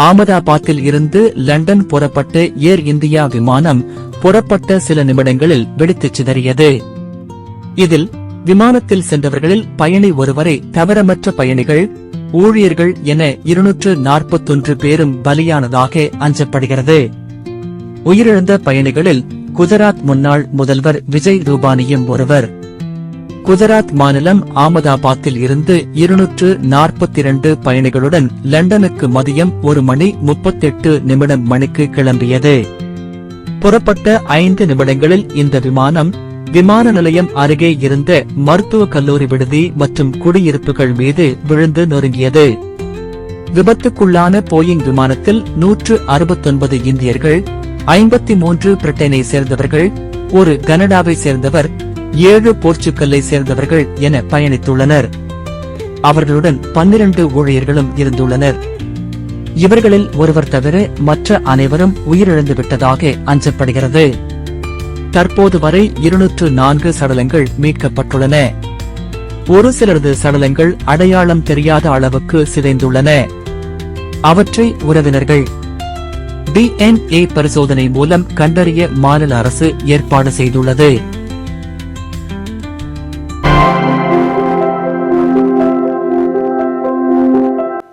ஆமதாபாத்தில் இருந்து லண்டன் புறப்பட்ட ஏர் இந்தியா விமானம் புறப்பட்ட சில நிமிடங்களில் வெடித்துச் சிதறியது. இதில் விமானத்தில் சென்றவர்களில் பயணி ஒருவரை தவறமற்ற பயணிகள் ஊழியர்கள் என இருநூற்று நாற்பத்தொன்று பேரும் பலியானதாக அஞ்சப்படுகிறது. உயிரிழந்த பயணிகளில் குஜராத் முன்னாள் முதல்வர் விஜய் ரூபானியும் ஒருவர். குஜராத் மாநிலம் ஆமதாபாத்தில் இருந்து இருநூற்று நாற்பத்தி இரண்டு பயணிகளுடன் லண்டனுக்கு மதியம் ஒரு மணி முப்பத்தெட்டு நிமிடம் மணிக்கு கிளம்பியது. புறப்பட்ட ஐந்து நிமிடங்களில் இந்த விமானம் விமான நிலையம் அருகே இருந்த மருத்துவக் கல்லூரி விடுதி மற்றும் குடியிருப்புகள் மீது விழுந்து நொறுங்கியது. விபத்துக்குள்ளான போயிங் விமானத்தில் நூற்று அறுபத்தொன்பது இந்தியர்கள் ஐம்பத்தி மூன்று பிரிட்டனை சேர்ந்தவர்கள் ஒரு கனடாவை சேர்ந்தவர் ஏழு போர்ச்சுக்கல்லை சேர்ந்தவர்கள் என பயணித்துள்ளனர். அவர்களுடன் பன்னிரண்டு ஊழியர்களும் இருந்துள்ளனர். இவர்களில் ஒருவர் தவிர மற்ற அனைவரும் உயிரிழந்து விட்டதாக அஞ்சப்படுகிறது. தற்போது வரை இருநூற்று நான்கு சடலங்கள் மீட்கப்பட்டுள்ளன. ஒரு சிலரது சடலங்கள் அடையாளம் தெரியாத அளவுக்கு சிதைந்துள்ளன. அவற்றை உறவினர்கள் டிஎன்ஏ பரிசோதனை மூலம் கண்டறிய மாநில அரசு ஏற்பாடு செய்துள்ளது.